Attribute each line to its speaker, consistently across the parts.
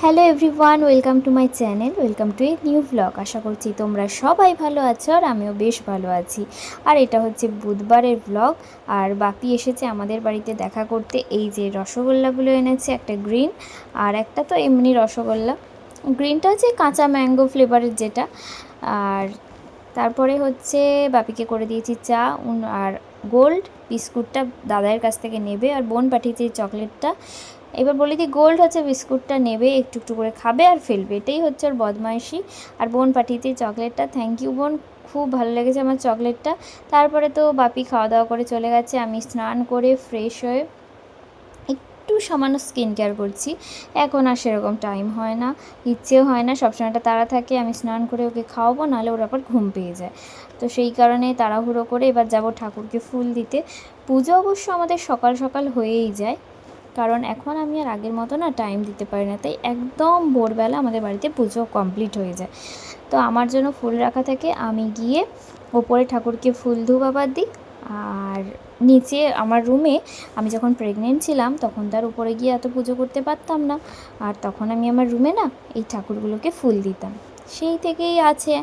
Speaker 1: Hello everyone welcome to my channel welcome to a new blog আশা করছি তোমরা সবাই ভালো আছো আর আমিও বেশ ভালো আছি। আর এটা হচ্ছে বুধবারের ব্লগ আর বাপি এসেছে আমাদের বাড়িতে দেখা করতে। এই যে রসগোল্লাগুলো এনেছে, একটা গ্রিন আর একটা তো এমনি রসগোল্লা। গ্রিনটা হচ্ছে কাঁচা ম্যাঙ্গো ফ্লেভারের যেটা। আর তারপরে হচ্ছে বাপিকে করে দিয়েছি চা আর গোল্ড বিস্কুটটা দাদার কাছ থেকে নেবে। আর বোন পাঠিয়েছে চকলেটটা এবার বলি দি গোল্ড হচ্ছে বিস্কুটটা নেবে, একটু একটু করে খাবে আর ফেলবে। এটাই হচ্ছে ওর বদমাইশি। আর বোন পাঠিয়েছে চকলেটটা থ্যাংক ইউ বোন, খুব ভালো লেগেছে আমার চকলেটটা। তারপরে তো বাপি খাওয়া দাওয়া করে চলে গেছে, আমি স্নান করে ফ্রেশ হয়ে একটু সামান্য স্কিন কেয়ার করছি। এখন আর সেরকম টাইম হয় না, ইচ্ছেও হয় না সবসময়টা তাড়া থাকে, আমি স্নান করে ওকে খাওয়াবো, নাহলে ওর আবার ঘুম পেয়ে যায়। তো সেই কারণে তাড়াহুড়ো করে এবার যাব ঠাকুরকে ফুল দিতে। পুজো অবশ্য আমাদের সকাল সকাল হয়েই যায়। কারণ এখন আমি আর আগের মতো না টাইম দিতে পারি না। তাই একদম ভোরবেলা আমাদের বাড়িতে পুজো কমপ্লিট হয়ে যায়। তো আমার জন্য ফুল রাখা থাকে, আমি গিয়ে ওপরে ঠাকুরকে ফুল ধুবাবার দিই। আর নিচে আমার রুমে আমি যখন প্রেগনেন্ট ছিলাম, তখন তার উপরে গিয়ে এত পুজো করতে পারতাম না। আর তখন আমি আমার রুমে না এই ঠাকুরগুলোকে ফুল দিতাম। সেই থেকেই আছে,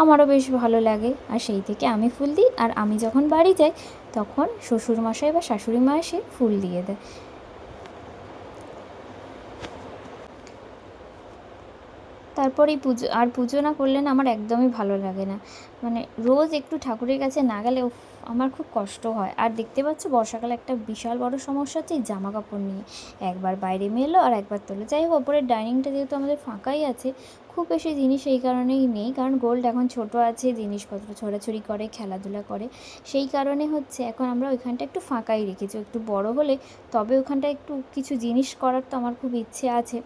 Speaker 1: আমারও বেশ ভালো লাগে। আর সেই থেকে আমি ফুল দিই, আর আমি যখন বাড়ি যাই, তখন শ্বশুরমশাই বা শাশুড়ি মা এসে ফুল দিয়ে দেয়। তারপরে পুজো, আর পুজো না করলে না আমার একদমই ভালো লাগে না। মানে রোজ একটু ঠাকুরের কাছে না গেলে আমার খুব কষ্ট হয়। আর দেখতে পাচ্ছ বর্ষাকালে একটা বিশাল বড় সমস্যা হচ্ছে এই জামা কাপড় নিয়ে। একবার বাইরে মেলো আর একবার তোলো। যাই হোক, ওপরের ডাইনিংটা যেহেতু আমাদের ফাঁকাই আছে, খুব বেশি জিনিস এই কারণেই নেই। কারণ গোল্ড এখন ছোট আছে, জিনিসপত্র ছড়াছড়ি করে, খেলাধুলা করে। সেই কারণে হচ্ছে এখন আমরা ওইখানটা একটু ফাঁকাই রেখেছি। একটু বড় হলে তবে ওখানটা একটু কিছু জিনিস করার তো আমার খুব ইচ্ছে আছে।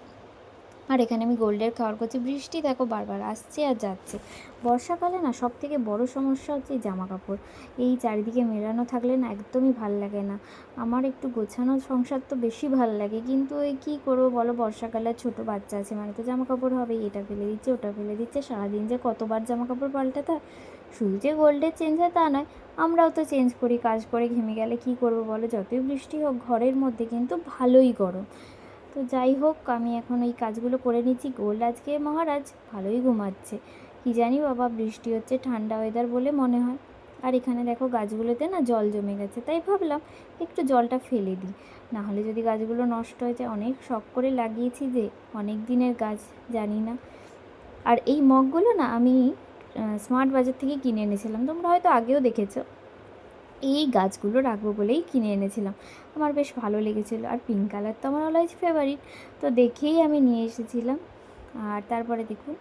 Speaker 1: আর এখানে আমি গোল্ডের খাওয়ার করছি। বৃষ্টি দেখো বারবার আসছে আর যাচ্ছে। বর্ষাকালে না সব থেকে বড় সমস্যা হচ্ছে জামা কাপড় এই চারিদিকে মেলানো থাকলে না একদমই ভালো লাগে না। আমার একটু গোছানো সংসার তো বেশি ভালো লাগে। কিন্তু ওই কী করব বলো? বর্ষাকালে ছোটো বাচ্চা আছে মানে তো জামা কাপড় হবে এটা ফেলে দিচ্ছে, ওটা ফেলে দিচ্ছে। সারাদিন যে কতবার জামা কাপড় পাল্টাতে হয় শুধু যে গোল্ডের চেঞ্জ হয় তা নয়, আমরাও তো চেঞ্জ করি, কাজ করে ঘেমে গেলে কী করব বলো? যতই বৃষ্টি হোক, ঘরের মধ্যে কিন্তু ভালোই গরম। তো যাই হোক, আমি এখন এই কাজগুলো করে নিচ্ছি। গোল আজকে মহারাজ ভালোই ঘুমাচ্ছে। কি জানি বাবা, বৃষ্টি হচ্ছে, ঠান্ডা ওয়েদার বলে মনে হয়। আর এখানে দেখো গাছগুলোতে না জল জমে গেছে, তাই ভাবলাম একটু জলটা ফেলে দিই। না হলে যদি গাছগুলো নষ্ট হয়ে যায়, অনেক শখ করে লাগিয়েছি যে অনেক দিনের গাছ, জানি না। আর এই মগগুলো না আমি স্মার্ট বাজার থেকে কিনে এনেছিলাম। তোমরা হয়তো আগেও দেখেছ। এই গাছগুলো রাখব বলেই কিনে এনেছিলাম। আমার বেশ ভালো লেগেছিলো। আর পিঙ্ক কালার তো আমার অলওয়েজ ফেভারিট তো দেখেই আমি নিয়ে এসেছিলাম। আর তারপরে দেখুন,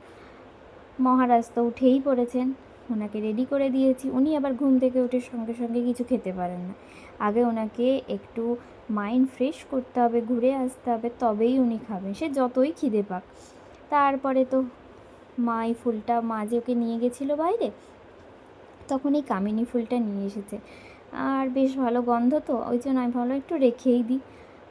Speaker 1: মহারাজ তো উঠেই পড়েছেন। ওনাকে রেডি করে দিয়েছি। উনি আবার ঘুম থেকে উঠে সঙ্গে সঙ্গে কিছু খেতে পারেন না। আগে ওনাকে একটু মাইন্ড ফ্রেশ করতে হবে, ঘুরে আসতে হবে, তবেই উনি খাবেন। সে যতই খিদে পাক। তারপরে তো মা এই ফুলটা, মা যে ওকে নিয়ে গেছিল বাইরে, তখন এই কামিনী ফুলটা নিয়ে এসেছে। আর বেশ ভালো গন্ধ তো, ওই জন্য আমি ভাবলাম একটু রেখেই দিই।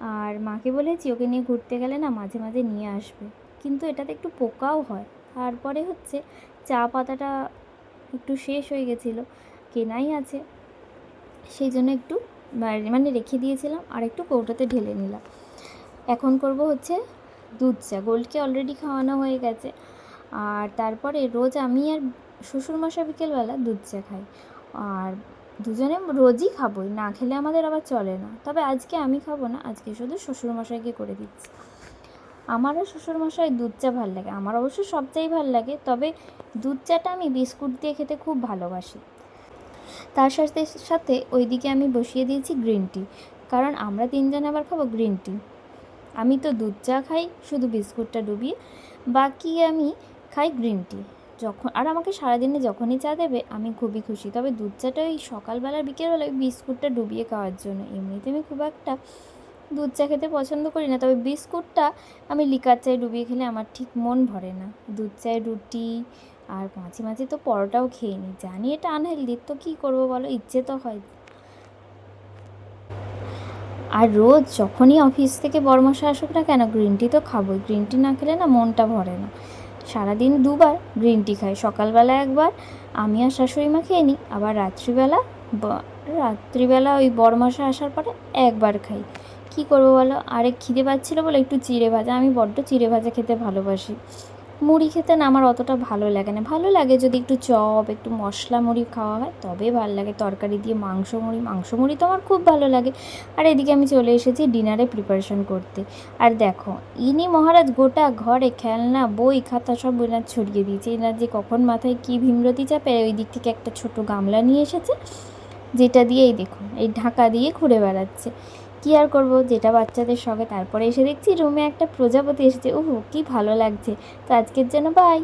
Speaker 1: আর মাকে বলেছি, ওকে নিয়ে ঘুরতে গেলে না মাঝে মাঝে নিয়ে আসবে। কিন্তু এটাতে একটু পোকাও হয়। তারপরে হচ্ছে চা পাতাটা একটু শেষ হয়ে গেছিল, কেনাই আছে। সেই জন্য একটু মানে রেখে দিয়েছিলাম আর একটু কৌটোতে ঢেলে নিলাম। এখন করব হচ্ছে দুধ চা। গোল্ডকে অলরেডি খাওয়ানো হয়ে গেছে। আর তারপরে রোজ আমি আর শ্বশুরমশা বিকেলবেলা দুধ চা খাই। আর দুজনে রোজই খাবোই, না খেলে আমাদের আবার চলে না। তবে আজকে আমি খাব না, আজকে শুধু শ্বশুরমশাইকে করে দিচ্ছি। আমারও শ্বশুরমশাই দুধ চা ভালো লাগে, আমার অবশ্য সব চাই ভালো লাগে, তবে দুধ চাটা আমি বিস্কুট দিয়ে খেতে খুব ভালোবাসি। তার সাথে সাথে ওইদিকে আমি বসিয়ে দিয়েছি গ্রিন টি, কারণ আমরা তিনজন আবার খাব গ্রিন টি। আমি তো দুধ চা খাই, শুধু বিস্কুটটা ডুবিয়ে, বাকি আমি খাই গ্রিন টি। যখন, আর আমাকে সারাদিনে যখনই চা দেবে, আমি খুবই খুশি। তবে দুধ চাটা ওই সকালবেলা ওই বিস্কুটটা ডুবিয়ে খাওয়ার জন্য। এমনিতে আমি খুব একটা দুধ চা খেতে পছন্দ করি না। তবে বিস্কুটটা আমি লিকার চায়ে ডুবিয়ে খেলে আমার ঠিক মন ভরে না। দুধ চায়ে রুটি আর মাঝে মাঝে তো পরোটাও খেয়ে নিই। জানি এটা আনহেলদি তো কী করব বলো? ইচ্ছে তো হয়। আর রোজ যখনই অফিস থেকে বড়মশা আসুক না কেন গ্রিন টি তো খাবোই। গ্রিন টি না খেলে না মনটা ভরে না। সারাদিন দুবার গ্রিন টি খাই। সকালবেলা একবার আমি আর শাশুড়ি মা খেয়ে নিই, আবার রাত্রিবেলা রাত্রিবেলা ওই বড়মশা আসার পরে একবার খাই। কি করব বলো? আরেক খিদে পাচ্ছিলো বলে একটু চিড়ে ভাজা। আমি বড্ড চিড়ে ভাজা খেতে ভালোবাসি। মুড়ি খেতে না আমার অতটা ভালো লাগে না। ভালো লাগে যদি একটু চপ, একটু মশলা মুড়ি খাওয়া হয়, তবে ভালো লাগে। তরকারি দিয়ে মাংস মুড়ি মাংস মুড়ি তো আমার খুব ভালো লাগে। আর এদিকে আমি চলে এসেছি ডিনারে প্রিপারেশন করতে। আর দেখো, ইনি মহারাজ গোটা ঘরে খেলনা, বই, খাতা সব এনার ছড়িয়ে দিয়েছে। এনার যে কখন মাথায় কী ভীমরতি চাপে, ওই দিক থেকে একটা ছোট গামলা নিয়ে এসেছে, যেটা দিয়েই দেখুন, এই ঢাকা দিয়ে ঘুরে বেড়াচ্ছে। কী আর করব? যেটা বাচ্চাদের সঙ্গে তারপরে এসে দেখছি রুমে একটা প্রজাপতি এসেছে। ওহ কি ভালো লাগছে। তো আজকের জন্য বাই